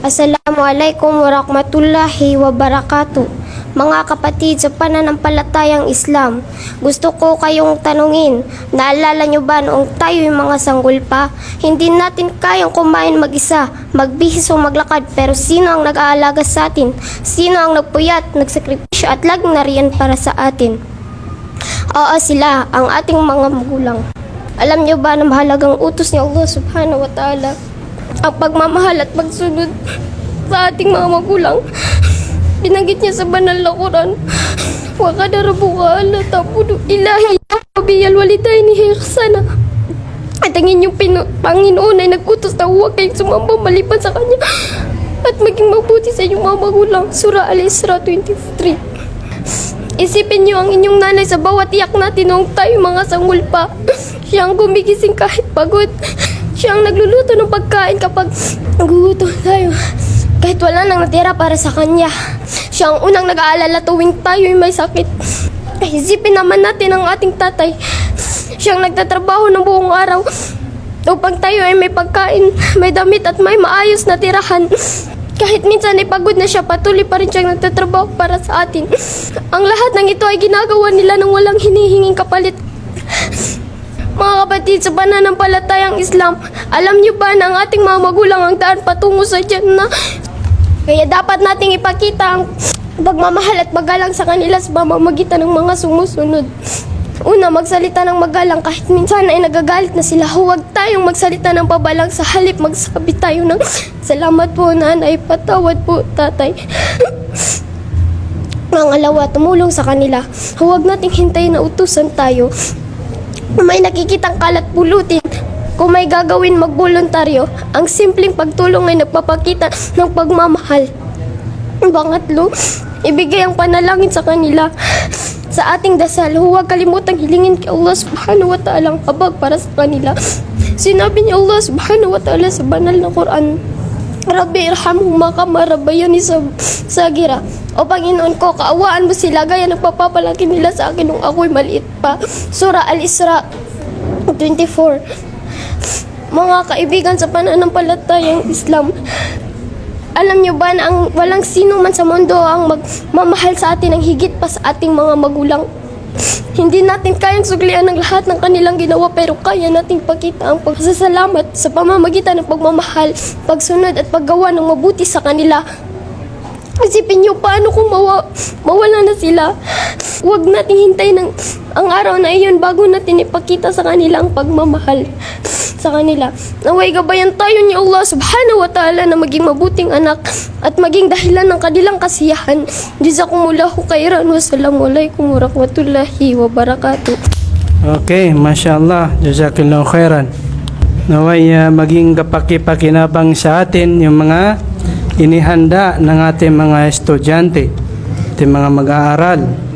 Assalamualaikum warahmatullahi wabarakatuh. Mga kapatid sa pananampalatayang Islam, gusto ko kayong tanungin, naalala nyo ba noong tayo yung mga sanggol pa? Hindi natin kayang kumain mag-isa, magbihis o maglakad, pero sino ang nag-aalaga sa atin? Sino ang nagpuyat, nagsakripisyo at laging nariyan para sa atin? Oo sila, ang ating mga magulang. Alam niyo ba na mahalagang utos ni Allah subhanahu wa ta'ala ang pagmamahal at pagsunod sa ating mga magulang. Binanggit niya sa banal na Quran. Wa kadarabuka ala tabudu ilahi biyal walidaini ihsana. At ang inyong pinu- Panginoon ay nag-utos na huwag kayong sumamba maliban sa Kanya at maging mabuti sa inyong mga magulang. Surah Al-Isra 23 Isipin niyo ang inyong nanay sa bawat iyak natin noong tayo mga sangul pa. Siya ang gumigising kahit pagod. Siya ang nagluluto ng pagkain kapag nagugutom tayo. Kahit wala nang natira para sa kanya. Siya ang unang nag-aalala tuwing tayo ay may sakit. Isipin naman natin ang ating tatay. Siya ang nagtatrabaho ng buong araw upang tayo ay may pagkain, may damit at may maayos na tirahan. Kahit minsan ay pagod na siya, patuloy pa rin siyang nagtatrabaho para sa atin. Ang lahat ng ito ay ginagawa nila ng walang hinihinging kapalit. Mga kapatid, sa pananampalatayang Islam, alam niyo ba na ang ating mga magulang ang daan patungo sa Jannah? Kaya dapat nating ipakita ang pagmamahal at paggalang sa kanila sa pamamagitan ng mga sumusunod. Una, magsalita ng magalang kahit minsan ay nagagalit na sila. Huwag tayong magsalita ng pabalang sa halip magsabi tayo ng salamat po nanay, patawad po tatay. Pangalawa, tumulong sa kanila. Huwag nating hintayin na utusan tayo. Kung may nakikitang kalat pulutin, kung may gagawin magboluntaryo, ang simpleng pagtulong ay nagpapakita ng pagmamahal. Pangatlo, ibigay ang panalangin sa kanila. Sa ating dasal, huwag kalimutang hilingin kay Allah subhanahu wa ta'ala ang habag para sa kanila. Sinabi ni Allah subhanahu wa ta'ala sa banal na Quran, Rabbi irhamhuma kama rabbayani sa sagira. O Panginoon ko, kaawaan mo sila gaya ng papapalaki nila sa akin nung ako'y maliit pa. Surah Al-Isra 24. Mga kaibigan sa pananampalatayang Islam, alam niyo ba na ang walang sino man sa mundo ang magmamahal sa atin ng higit pa sa ating mga magulang? Hindi natin kayang suklian ang lahat ng kanilang ginawa pero kaya nating pakita ang pagsasalamat sa pamamagitan ng pagmamahal, pagsunod at paggawa ng mabuti sa kanila. Isipin niyo paano kung mawa, mawala na sila. Huwag nating hintayin ang, ang araw na iyon bago natin ipakita sa kanila ang pagmamahal sa kanila. Naway gabayan tayo ni Allah subhanahu wa ta'ala na maging mabuting anak at maging dahilan ng kanilang kasiyahan. Jazakumullahu khairan. Wassalamualaikum warahmatullahi wabarakatuh. Okay, mashallah. Jazakillahu khairan. Naway ah, maging kapaki-pakinabang sa atin yung mga inihanda ng ating mga estudyante, ating mga mag-aaral.